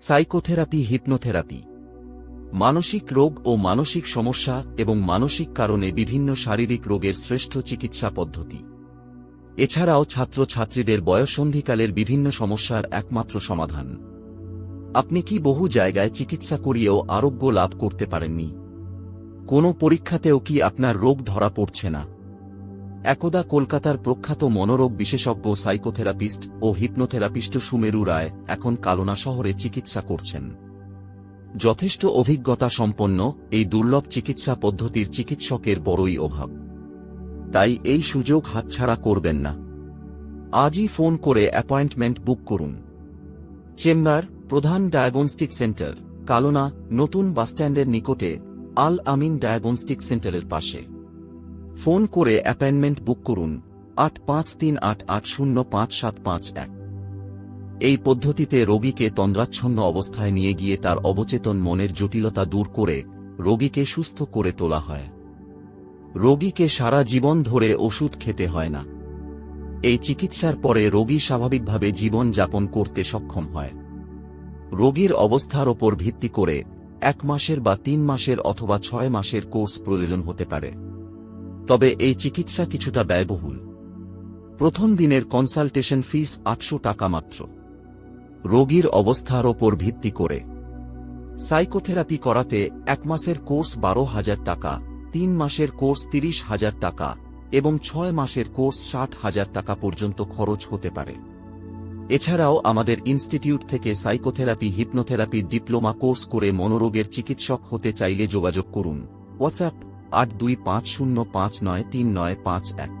Psychotherapy, hypnotherapy. মানসিক রোগ ও মানসিক সমস্যা এবং মানসিক কারণে বিভিন্ন শারীরিক রোগের শ্রেষ্ঠ চিকিৎসা পদ্ধতি। এছাড়াও ছাত্রছাত্রীদের বয়সন্ধিকালের বিভিন্ন সমস্যার একমাত্র সমাধান। আপনি কি বহু জায়গায় চিকিৎসা করিয়েও আরোগ্য লাভ করতে পারেননি? কোনো পরীক্ষাতেও কি আপনার রোগ ধরা পড়ছে না? একদা কলকাতার প্রখ্যাত মনোরোগ বিশেষজ্ঞ সাইকোথেরাপিস্ট ও হিপনোথেরাপিস্ট সুমেরু রায় এখন কালনা শহরে চিকিৎসা করছেন। যথেষ্ট অভিজ্ঞতা সম্পন্ন এই দুর্লভ চিকিৎসা পদ্ধতির চিকিৎসকের বড়ই অভাব। তাই এই সুযোগ হাতছাড়া করবেন না। আজই ফোন করে অ্যাপয়েন্টমেন্ট বুক করুন। চেম্বার, প্রধান ডায়াগনস্টিক সেন্টার, কালনা, নতুন বাসস্ট্যান্ডের নিকটে আল আমিন ডায়াগনস্টিক সেন্টারের পাশে। ফোন করে অ্যাপয়েন্টমেন্ট বুক করুন, আট পাঁচ তিন আট আট শূন্য পাঁচ সাত পাঁচ এক। এই পদ্ধতিতে রোগীকে তন্দ্রাচ্ছন্ন অবস্থায় নিয়ে গিয়ে তার অবচেতন মনের জটিলতা দূর করে রোগীকে সুস্থ করে তোলা হয়। রোগীকে সারা জীবন ধরে ওষুধ খেতে হয় না। এই চিকিৎসার পরে রোগী স্বাভাবিকভাবে জীবন যাপন করতে সক্ষম হয়। রোগীর অবস্থার ওপর ভিত্তি করে এক মাসের বা তিন মাসের অথবা ছয় মাসের কোর্স প্রয়োজন হতে পারে। তবে এই চিকিৎসা কিছুটা ব্যয়বহুল। প্রথম দিনের কনসালটেশন ফিস আটশো টাকা মাত্র। রোগীর অবস্থার ওপর ভিত্তি করে। সাইকোথেরাপি করাতে এক মাসের কোর্স বারো হাজার টাকা, তিন মাসের কোর্স তিরিশ হাজার টাকা এবং ছয় মাসের কোর্স ষাট হাজার টাকা পর্যন্ত খরচ হতে পারে। এছাড়াও আমাদের ইনস্টিটিউট থেকে সাইকোথেরাপি হিপনোথেরাপির ডিপ্লোমা কোর্স করে মনোরোগের চিকিৎসক হতে চাইলে যোগাযোগ করুন। হোয়াটসঅ্যাপ আট দুই পাঁচ শূন্য পাঁচ নয় তিন নয় পাঁচ এক।